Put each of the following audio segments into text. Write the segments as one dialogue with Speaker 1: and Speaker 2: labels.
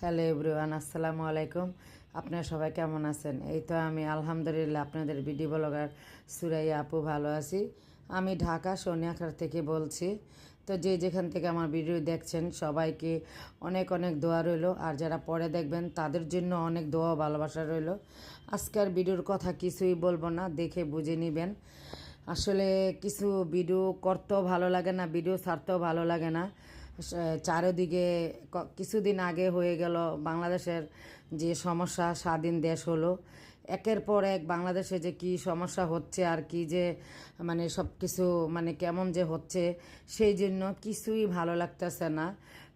Speaker 1: Hello everyone, আসসালামু আলাইকুম। আপনারা সবাই কেমন আছেন? এই তো আমি আলহামদুলিল্লাহ আপনাদের ভিডিও ব্লগার সুরাই আপু ভালো আছি। আমি ঢাকা সোনিয়াখার থেকে বলছি। তো যে যেখান থেকে আমার ভিডিও দেখছেন, সবাইকে অনেক অনেক দোয়া রইল। আর যারা পরে দেখবেন, তাদের জন্য অনেক দোয়া ভালোবাসা রইল। আজকের ভিডিওর কথা কিছুই বলব না, দেখে বুঝে নেবেন। আসলে কিছু ভিডিও করতেও ভালো লাগে না, ভিডিও ছাড়তেও ভালো লাগে না। চারিদিকে কিছুদিন আগে হয়ে গেল বাংলাদেশের যে সমস্যা, স্বাধীন দেশ হলো। একের পর এক বাংলাদেশে যে কি সমস্যা হচ্ছে আর কি যে মানে সব কিছু মানে কেমন যে হচ্ছে, সেই জন্য কিছুই ভালো লাগতেছে না।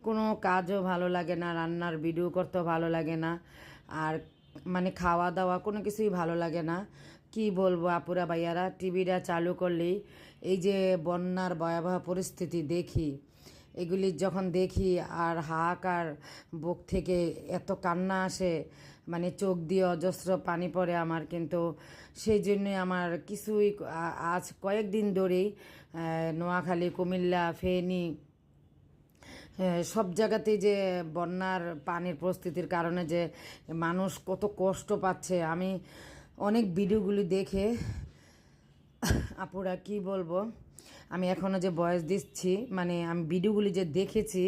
Speaker 1: কোনো কাজও ভালো লাগে না, রান্নার ভিডিও করতেও ভালো লাগে না। আর মানে খাওয়া দাওয়া কোনো কিছুই ভালো লাগে না। কি বলব আপুরা ভাইয়ারা, টিভিটা চালু করলেই এই যে বন্যার ভয়াবহ পরিস্থিতি দেখি। এগুলি যখন দেখি আর হাহাকার বুক থেকে এত কান্না আসে মানে চোখ দিয়ে অজস্র পানি পড়ে আমার কিন্তু। সেই জন্যে আমার কিছুই আজ কয়েকদিন ধরেই নোয়াখালী, কুমিল্লা, ফেনী সব জায়গাতেই যে বন্যার পানির পরিস্থিতির কারণে যে মানুষ কত কষ্ট পাচ্ছে। আমি অনেক ভিডিওগুলি দেখে আপুরা কি বলব? আমি এখনও যে বয়স দিচ্ছি মানে আমি ভিডিওগুলি যে দেখেছি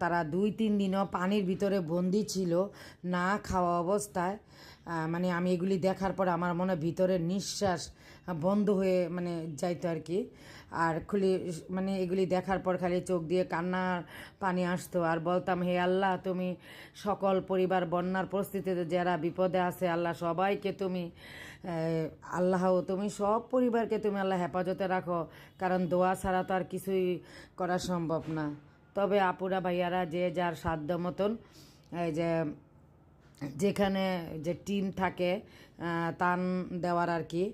Speaker 1: তারা দুই তিন দিনও পানির ভিতরে বন্দি ছিল, না খাওয়া অবস্থায়। মানে আমি এগুলি দেখার পর আমার মনে হয় ভিতরে নিঃশ্বাস বন্ধ হয়ে মানে যাইতো আর কি। আর খুলি মানে এগুলি দেখার পর খালি চোখ দিয়ে কান্নার পানি আসতো। আর বলতাম, হে আল্লাহ, তুমি সকল পরিবার বন্যার পরিস্থিতিতে যারা বিপদে আছে, আল্লাহ সবাইকে তুমি আল্লাহ তুমি সব পরিবারকে তুমি আল্লাহ হেফাজতে রাখো। কারণ দোয়া ছাড়া তো আর কিছুই করা সম্ভব না। তবে আপুরা ভাইয়ারা যে যার সাধ্য মতন এই যে যেখানে যে টিম থাকে তান দেওয়ার আর কি,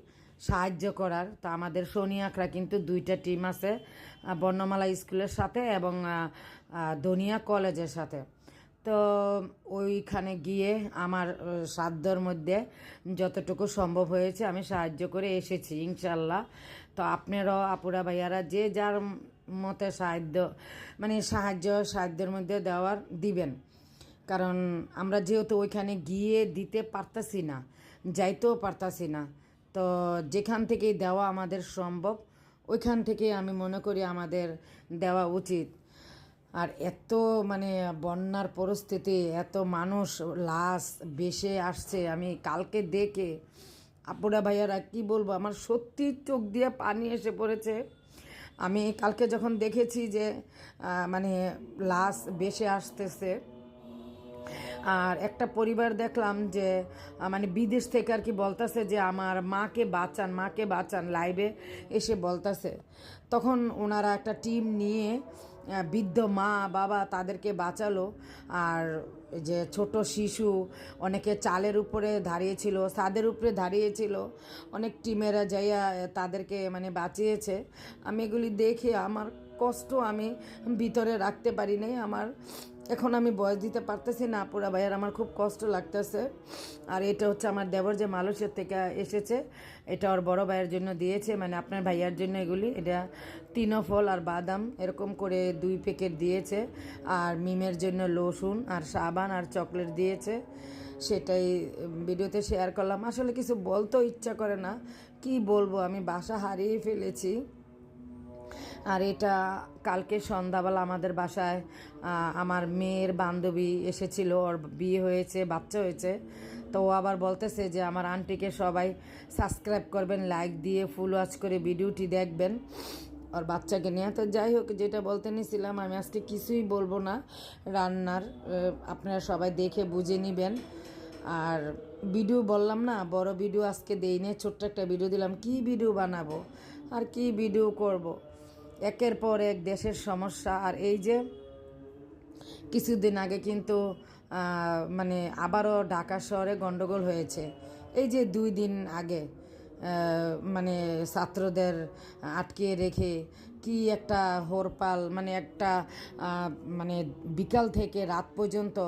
Speaker 1: সাহায্য করার। তা আমাদের সোনিয়াকরা কিন্তু দুইটা টিম আছে বর্ণমালা স্কুলের সাথে এবং দনিয়া কলেজের সাথে। তো ওইখানে গিয়ে আমার সাধ্যর মধ্যে যতটুকু সম্ভব হয়েছে আমি সাহায্য করে এসেছি, ইনশাল্লাহ। তো আপনারাও, আপুরা, ভাইয়ারা যে যার মতে সাহায্য মানে সাহায্য সাহায্যের মধ্যে দেওয়ার দিবেন। কারণ আমরা যেহেতু ওইখানে গিয়ে দিতে পারতাছি না, যাইতেও পারতাছি না, তো যেখান থেকেই দেওয়া আমাদের সম্ভব, ওইখান থেকে আমি মনে করি আমাদের দেওয়া উচিত। আর এত মানে বন্যার পরিস্থিতি, এত মানুষ লাশ বেসে আসছে, আমি কালকে দেখে, আপুরা ভাইয়ারা কি বলব, আমার সত্যি চোখ দিয়ে পানি এসে পড়েছে। আমি কালকে যখন দেখেছি যে মানে লাশ বেসে আসতেছে আর একটা পরিবার দেখলাম যে মানে বিদেশ থেকে আর কি বলতেছে যে, আমার মাকে বাঁচান মাকে বাঁচান, লাইভে এসে বলতেছে। তখন ওনারা একটা টিম নিয়ে বৃদ্ধ মা, বাবা তাদেরকে বাঁচালো। আর যে ছোট শিশু অনেকে চালের উপরে দাঁড়িয়েছিল, ছাদের উপরে দাঁড়িয়েছিল। অনেক টিমেরা যাইয়া তাদেরকে মানে বাঁচিয়েছে। আমি এগুলি দেখে আমার কষ্ট আমি ভিতরে রাখতে পারি নাই। আমার এখন আমি বয়স দিতে পারতেছি না, পুরা ভাইয়ার আমার খুব কষ্ট লাগতেছে। আর এটা হচ্ছে আমার দেবর যে মালয়েশিয়ার থেকে এসেছে, এটা ওর বড় ভাইয়ের জন্য দিয়েছে। মানে আপনার ভাইয়ার জন্য এগুলি, এটা তিনো ফল আর বাদাম, এরকম করে দুই প্যাকেট দিয়েছে। আর মিমের জন্য লসুন আর সাবান আর চকলেট দিয়েছে। সেটাই ভিডিওতে শেয়ার করলাম। আসলে কিছু বলতেও ইচ্ছা করে না। কি বলব, আমি বাসা হারিয়ে ফেলেছি। আর এটা কালকে সন্ধ্যাবেলা আমাদের বাসায় আমার মেয়ের বান্ধবী এসেছিল, ওর বিয়ে হয়েছে, বাচ্চা হয়েছে। তো ও আবার বলতেছে যে আমার আন্টিকে সবাই সাবস্ক্রাইব করবেন, লাইক দিয়ে ফুল ওয়াচ করে ভিডিওটি দেখবেন ওর বাচ্চাকে নিয়ে। তো যাই হোক, যেটা বলতে নিছিলাম আমি আজকে কিছুই বলব না। রান্নার আপনারা সবাই দেখে বুঝে নেবেন। আর ভিডিও বললাম না, বড় ভিডিও আজকে দেই নে ছোট্ট একটা ভিডিও দিলাম, কি ভিডিও বানাবো? আর কি ভিডিও করব। একের পর এক দেশের সমস্যা। আর এই যে কিছুদিন আগে কিন্তু মানে আবারও ঢাকা শহরে গন্ডগোল হয়েছে। এই যে দুই দিন আগে মানে ছাত্রদের আটকে রেখে কি একটা হোরপাল মানে একটা মানে বিকাল থেকে রাত পর্যন্ত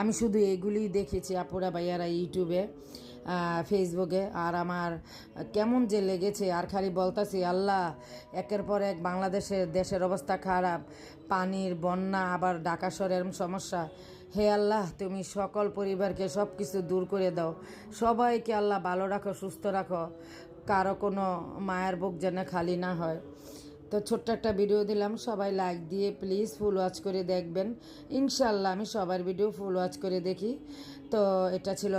Speaker 1: আমি শুধু এগুলিই দেখেছি আপুরা ভাইয়ারা ইউটিউবে। ফেসবুকে আর আমার কেমন যে লেগেছে, আর খালি বলতাছি, আল্লাহ, একের পর এক বাংলাদেশের দেশের অবস্থা খারাপ, পানির বন্যা, আবার ঢাকা এরম সমস্যা। হে আল্লাহ, তুমি সকল পরিবারকে সব কিছু দূর করে দাও। সবাইকে আল্লাহ ভালো রাখো, সুস্থ রাখো। কারও কোনো মায়ের বুক যেন খালি না হয়। তো ছোট্ট একটা ভিডিও দিলাম, সবাই লাইক দিয়ে প্লিজ ফুল ওয়াচ করে দেখবেন। ইনশাল্লাহ আমি সবার ভিডিও ফুল ওয়াচ করে দেখি। তো এটা ছিল